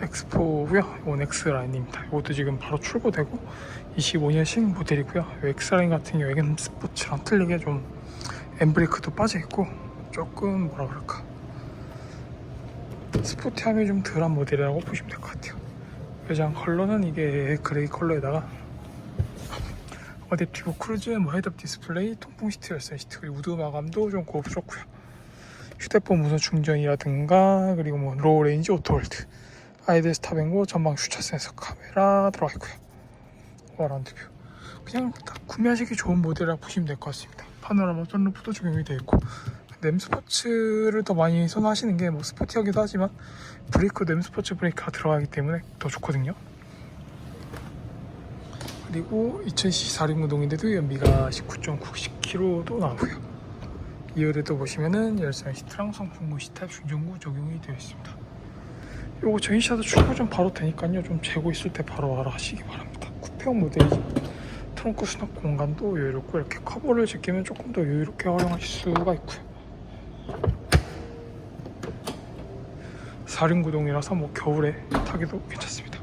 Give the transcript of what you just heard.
엑스포고요. 이건 X라인입니다. 이것도 지금 바로 출고되고 25년식 모델이고요. 이 X라인 같은 경우에는 스포츠랑 틀리게 좀 엠브레이크도 빠져 있고 조금 뭐라 그럴까 스포티함이 좀 덜한 모델이라고 보시면 될 것 같아요. 외장 컬러는 이게 그레이 컬러에다가 어댑티브 크루즈, 뭐 헤드업 디스플레이, 통풍 시트, 열선 시트 그리고 우드 마감도 좀 고급스럽고요. 휴대폰 무선 충전이라든가 그리고 뭐 로우 레인지 오토홀드, 아이들 스탑앤고 전방 주차 센서 카메라 들어가 있고요. 와란드 뷰. 그냥 딱 구매하시기 좋은 모델이라 보시면 될 것 같습니다. 파노라마 선루프도 적용이 되어 있고 근데 M 스포츠를 더 많이 선호하시는 게 뭐 스포티하기도 하지만 브레이크도 M 스포츠 브레이크가 들어가기 때문에 더 좋거든요. 그리고 2000cc 4륜구동인데도 연비가 19.9km도 나오고요. 2열에도 보시면은 열선 시트랑 성풍구 시트 중전구 적용이 되어 있습니다. 요거 전시차도 출고 좀 바로 되니까요. 좀 재고 있을 때 바로 알아 하시기 바랍니다. 쿠페형 모델이지. 트렁크 수납 공간도 여유롭고 이렇게 커버를 제끼면 조금 더 여유롭게 활용하실 수가 있고요. 4륜구동이라서 뭐 겨울에 타기도 괜찮습니다.